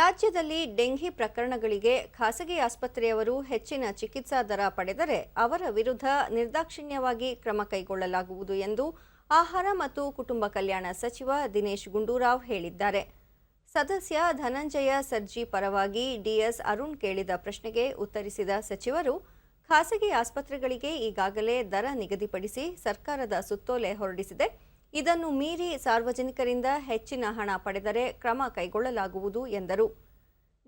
ರಾಜ್ಯದಲ್ಲಿ ಡೆಂಘಿ ಪ್ರಕರಣಗಳಿಗೆ ಖಾಸಗಿ ಆಸ್ಪತ್ರೆಯವರು ಹೆಚ್ಚಿನ ಚಿಕಿತ್ಸಾ ದರ ಪಡೆದರೆ ಅವರ ವಿರುದ್ಧ ನಿರ್ದಾಕ್ಷಿಣ್ಯವಾಗಿ ಕ್ರಮ ಕೈಗೊಳ್ಳಲಾಗುವುದು ಎಂದು ಆಹಾರ ಮತ್ತು ಕುಟುಂಬ ಕಲ್ಯಾಣ ಸಚಿವ ದಿನೇಶ್ ಗುಂಡೂರಾವ್ ಹೇಳಿದ್ದಾರೆ. ಸದಸ್ಯ ಧನಂಜಯ ಸರ್ಜಿ ಪರವಾಗಿ ಡಿಎಸ್ ಅರುಣ್ ಕೇಳಿದ ಪ್ರಶ್ನೆಗೆ ಉತ್ತರಿಸಿದ ಸಚಿವರು, ಖಾಸಗಿ ಆಸ್ಪತ್ರೆಗಳಿಗೆ ಈಗಾಗಲೇ ದರ ನಿಗದಿಪಡಿಸಿ ಸರ್ಕಾರದ ಸುತ್ತೋಲೆ ಹೊರಡಿಸಿದೆ. ಇದನ್ನು ಮೀರಿ ಸಾರ್ವಜನಿಕರಿಂದ ಹೆಚ್ಚಿನ ಹಣ ಪಡೆದರೆ ಕ್ರಮ ಕೈಗೊಳ್ಳಲಾಗುವುದು ಎಂದರು.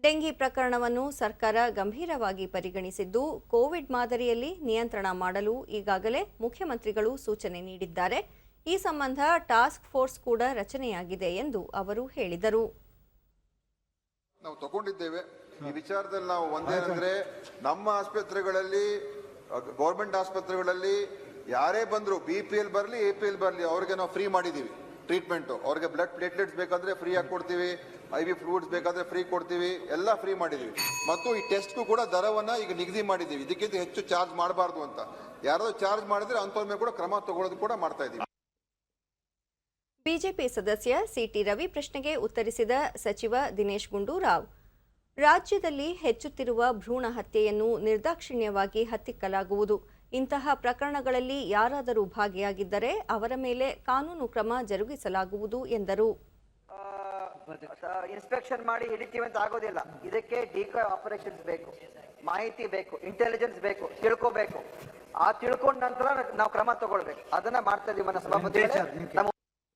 ಡೆಂಗಿ ಪ್ರಕರಣವನ್ನು ಸರ್ಕಾರ ಗಂಭೀರವಾಗಿ ಪರಿಗಣಿಸಿದ್ದು ಕೋವಿಡ್ ಮಾದರಿಯಲ್ಲಿ ನಿಯಂತ್ರಣ ಮಾಡಲು ಈಗಾಗಲೇ ಮುಖ್ಯಮಂತ್ರಿಗಳು ಸೂಚನೆ ನೀಡಿದ್ದಾರೆ. ಈ ಸಂಬಂಧ ಟಾಸ್ಕ್ ಫೋರ್ಸ್ ಕೂಡ ರಚನೆಯಾಗಿದೆ ಎಂದು ಅವರು ಹೇಳಿದರು. ನಾವು ತಗೊಂಡಿದ್ದೇವೆ. ಈ ವಿಚಾರದಲ್ಲಿ ನಾವು ಒಂದೇನಂದ್ರೆ ನಮ್ಮ ಆಸ್ಪತ್ರೆಗಳಲ್ಲಿ ಗೌರ್ಮೆಂಟ್ ಆಸ್ಪತ್ರೆಗಳಲ್ಲಿ ಯಾರೇ ಬಂದ್ರು ಬಿ ಪಿ ಎಲ್ ಬರಲಿ ಎ ಪಿ ಎಲ್ ಬರಲಿ, ಅವ್ರಿಗೆ ನಾವು ಫ್ರೀ ಮಾಡಿದೀವಿ. ಟ್ರೀಟ್ಮೆಂಟ್ ಅವ್ರಿಗೆ ಬ್ಲಡ್ ಪ್ಲೇಟ್ಲೆಟ್ಸ್ ಬೇಕಾದ್ರೆ ಆಗಿ ಕೊಡ್ತೀವಿ ಐ ವಿ ಫ್ರೂಟ್ಸ್ ಬೇಕಾದ್ರೆ ಫ್ರೀ ಕೊಡ್ತೀವಿ, ಎಲ್ಲ ಫ್ರೀ ಮಾಡಿದೀವಿ. ಮತ್ತು ಈ ಟೆಸ್ಟ್ಗೂ ಕೂಡ ದರವನ್ನ ಈಗ ನಿಗದಿ ಮಾಡಿದೀವಿ. ಇದಕ್ಕಿಂತ ಹೆಚ್ಚು ಚಾರ್ಜ್ ಮಾಡಬಾರ್ದು ಅಂತ. ಯಾರಾದರೂ ಚಾರ್ಜ್ ಮಾಡಿದ್ರೆ ಅಂಥವ್ರ ಮೇಲೆ ಕೂಡ ಕ್ರಮ ತಗೊಳ್ಳೋದು ಕೂಡ ಮಾಡ್ತಾ ಇದೀವಿ. ಬಿಜೆಪಿ ಸದಸ್ಯ ಸಿಟಿ ರವಿ ಪ್ರಶ್ನೆಗೆ ಉತ್ತರಿಸಿದ ಸಚಿವ ದಿನೇಶ್ ಗುಂಡೂರಾವ್. ರಾಜ್ಯದಲ್ಲಿ ಹೆಚ್ಚುತ್ತಿರುವ ಭ್ರೂಣ ಹತ್ಯೆಯನ್ನು ನಿರ್ದಾಕ್ಷಿಣ್ಯವಾಗಿ ಹತ್ತಿಕ್ಕಲಾಗುವುದು. ಇಂತಹ ಪ್ರಕರಣಗಳಲ್ಲಿ ಯಾರಾದರೂ ಭಾಗಿಯಾಗಿದ್ದರೆ ಅವರ ಮೇಲೆ ಕಾನೂನು ಕ್ರಮ ಜರುಗಿಸಲಾಗುವುದು ಎಂದರು. ಇನ್ಸ್ಪೆಕ್ಷನ್ ಮಾಡಿ ಹಿಡಿತೀವಿ ಅಂತ ಆಗೋದಿಲ್ಲ. ಇದಕ್ಕೆ ಡಿಕಾಯ್ ಆಪರೇಷನ್ಸ್ ಬೇಕು ಮಾಹಿತಿ ಬೇಕು ಇಂಟೆಲಿಜೆನ್ಸ್ ಬೇಕು ತಿಳ್ಕೋಬೇಕು. ಆ ತಿಳ್ಕೊಂಡ ನಂತರ ನಾವು ಕ್ರಮ ತಗೊಳ್ಬೇಕು. ಅದನ್ನ ಮಾಡ್ತಾ ಇದೀವಿ ನಮ್ಮ ಸಭಾಪತಿ ನಮ್ಮ